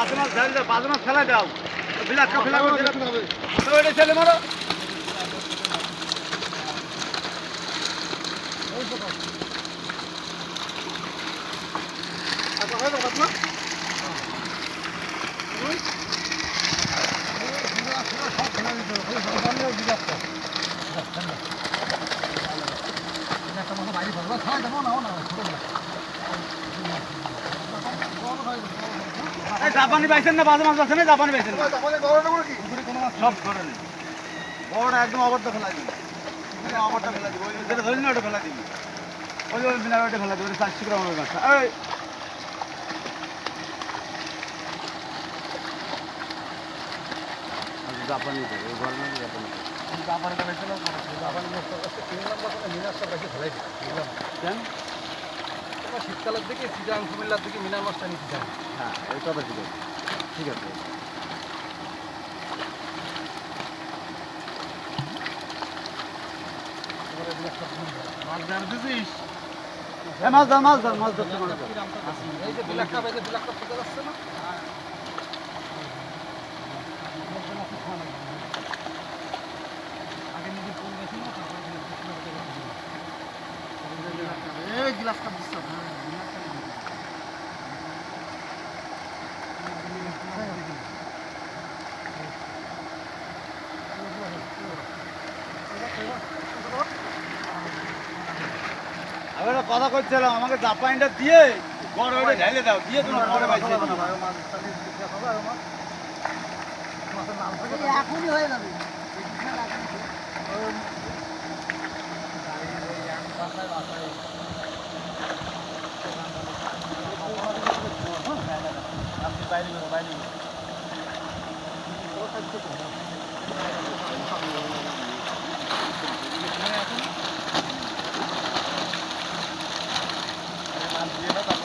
মাছ ঢাল দাও। বাজে মাছ ফেলা দাও বিলাসটা ফেলা করে। এটা ছেলে মারো। এই জাপানি পাইছেন না বাজে মাছ আছে না জাপানি পাইছেন সব ধরে বড়টা একদম অবদ্ধ ফেলা দিবি। অবরটা ফেলা দিবি ওই যেটা ধরি না ওটা ফেলা দিবি। ওই ওই বিনা ওটা ফেলা দিবি ওটা চারশো গ্রাম হবে মাছটা এই! জাপানি তো ওই গরমের জাপানি লোক জাপানি কেন? শীতকালের দিকে সিজান কুমিল্লার দিকে মিনার মাছটা নিতে চাই হ্যাঁ ওই কথা ঠিক আছে। ঠিক আছে। মাছ ধরে দিছিস হ্যাঁ মাছ ধর মাছ ধর মাছ ধরতে মাছ ধর। এই যে বিলাকটা ফুটে যাচ্ছে না? এই গ্লাসটা আমি কথা করছিলাম আমাকে জাপানিটা দিয়ে বড় ঢেলে দাও, দিয়ে তোমার পরে এখনই হয়ে যাবে Thank you.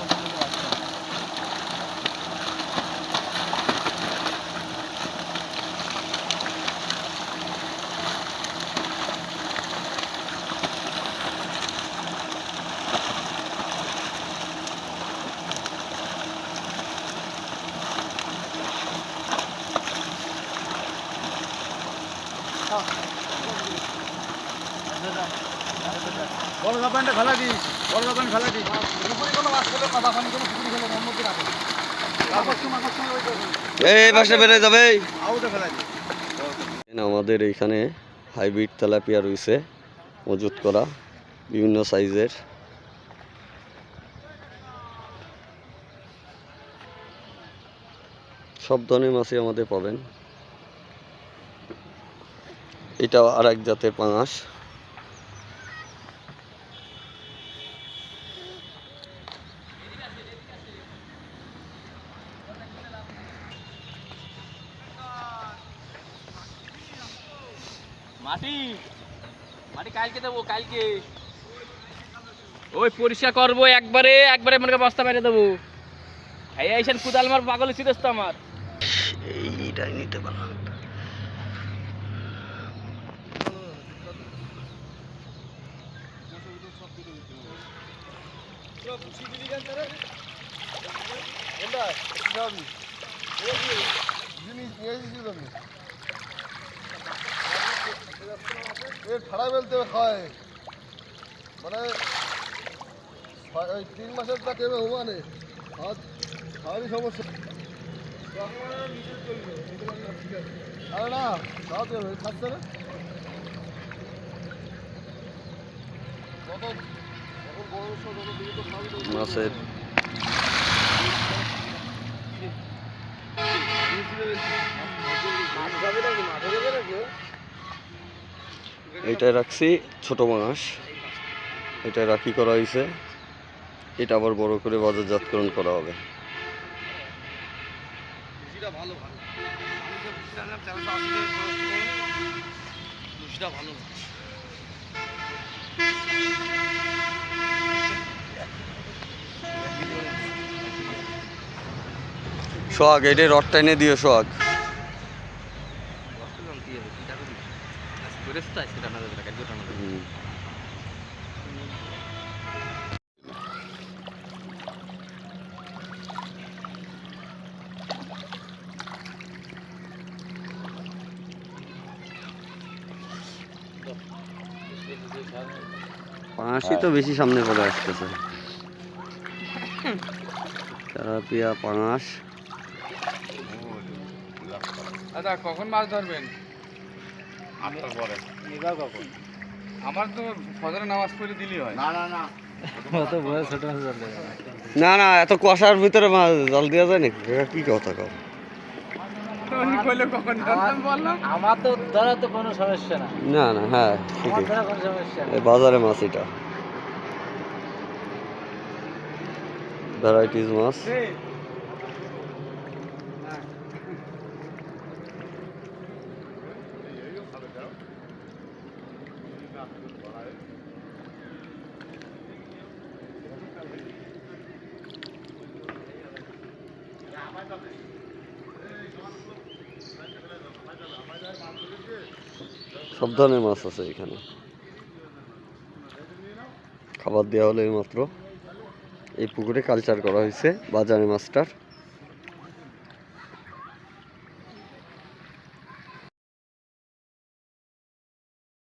বড় জাপানটা ফেলা দি বড় জাপান ফেলা দি। কোনো মাছ খেলে কাদা পানি কোনো পুকুরি খেলে ওর মধ্যে রাখে আকর্ষণ আকর্ষণ ওই করে এই পাশে বেড়ে যাবে আমাদের এইখানে হাইব্রিড তেলাপিয়া রয়েছে মজুত করা বিভিন্ন সাইজের। সব ধরনের মাছই আমাদের পাবেন। এটা আর এক জাতের পাঙাশ। মাটি মাটি কালকে দেবো কালকে ওই পরিষ্কার করব একবারে একবারে মনে করে বস্তা মেরে দেবো এই আইসেন কুদাল মার পাগল ছিলিস তো আমার এইটাই নিতে পারলাম জিনিস নিয়ে এসেছিল আমি এ ঠাড়া বেলতে খায় মানে ওই তিন মাসের তা কেবে হবানে আজ খাওয়ারই সমস্যা। আরে না খাওয়াতে হবে খাচ্ছে না। যত যখন বড় যত দ্রুত খাওয়াবি তত এইটাই রাখছি ছোট মাছ এটা রাখি করা হয়েছে এটা আবার বড় করে বাজারজাতকরণ করা হবে। ভালো সোহাগ এটা রড টাইনে দিও সোহাগ। তো আজকে টানা যাবে কালকে টানা যাবে পাঁশি তো বেশি সামনে পড়ে আসতেছে। তারাপিয়া পাঁশ কখন মাছ ধরবেন? আটটার পরে। আমার তো ফজরের নামাজ পড়ে দিলি হয়। না না না। না না এত কুয়াশার ভিতরে মাছ জল দেওয়া যায় নাকি? কি কথা বললাম আমার তো ধরা তো কোনো সমস্যা না। না না হ্যাঁ ঠিকই। বাজারে মাছ এটা। ভ্যারাইটিস মাছ। সব ধরনের মাছ আছে এখানে। খাবার দেওয়া হলো এই মাত্র। এই পুকুরে কালচার করা হয়েছে বাজারে মাছটার।